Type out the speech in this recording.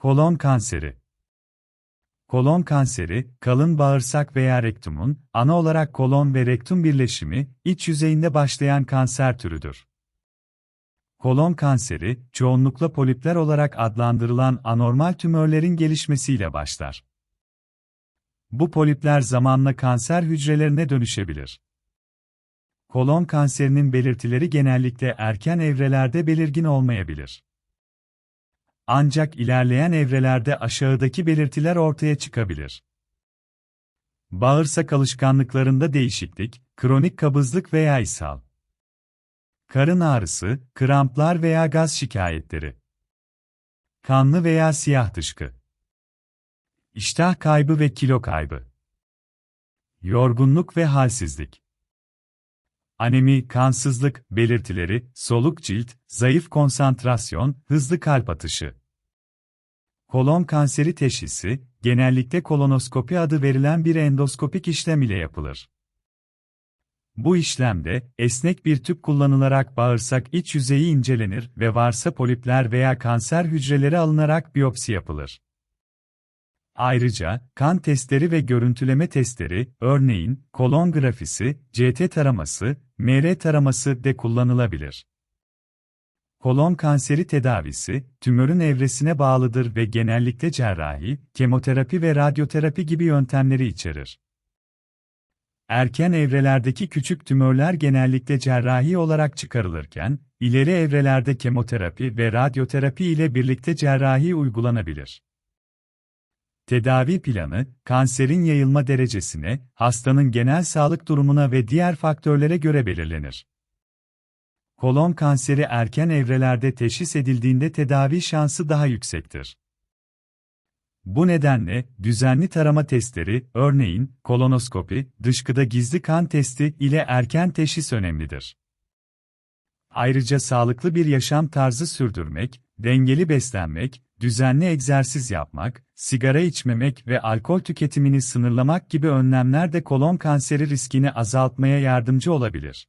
Kolon kanseri Kolon kanseri, kalın bağırsak veya rektumun, ana olarak kolon ve rektum birleşimi, iç yüzeyinde başlayan kanser türüdür. Kolon kanseri, çoğunlukla polipler olarak adlandırılan anormal tümörlerin gelişmesiyle başlar. Bu polipler zamanla kanser hücrelerine dönüşebilir. Kolon kanserinin belirtileri genellikle erken evrelerde belirgin olmayabilir. Ancak ilerleyen evrelerde aşağıdaki belirtiler ortaya çıkabilir. Bağırsak alışkanlıklarında değişiklik, kronik kabızlık veya ishal. Karın ağrısı, kramplar veya gaz şikayetleri. Kanlı veya siyah dışkı. İştah kaybı ve kilo kaybı. Yorgunluk ve halsizlik. Anemi, kansızlık belirtileri, soluk cilt, zayıf konsantrasyon, hızlı kalp atışı. Kolon kanseri teşhisi, genellikle kolonoskopi adı verilen bir endoskopik işlem ile yapılır. Bu işlemde, esnek bir tüp kullanılarak bağırsak iç yüzeyi incelenir ve varsa polipler veya kanser hücreleri alınarak biyopsi yapılır. Ayrıca, kan testleri ve görüntüleme testleri, örneğin, kolon grafisi, CT taraması, MR taraması de kullanılabilir. Kolon kanseri tedavisi, tümörün evresine bağlıdır ve genellikle cerrahi, kemoterapi ve radyoterapi gibi yöntemleri içerir. Erken evrelerdeki küçük tümörler genellikle cerrahi olarak çıkarılırken, ileri evrelerde kemoterapi ve radyoterapi ile birlikte cerrahi uygulanabilir. Tedavi planı, kanserin yayılma derecesine, hastanın genel sağlık durumuna ve diğer faktörlere göre belirlenir. Kolon kanseri erken evrelerde teşhis edildiğinde tedavi şansı daha yüksektir. Bu nedenle, düzenli tarama testleri, örneğin, kolonoskopi, dışkıda gizli kan testi ile erken teşhis önemlidir. Ayrıca sağlıklı bir yaşam tarzı sürdürmek, dengeli beslenmek, düzenli egzersiz yapmak, sigara içmemek ve alkol tüketimini sınırlamak gibi önlemler de kolon kanseri riskini azaltmaya yardımcı olabilir.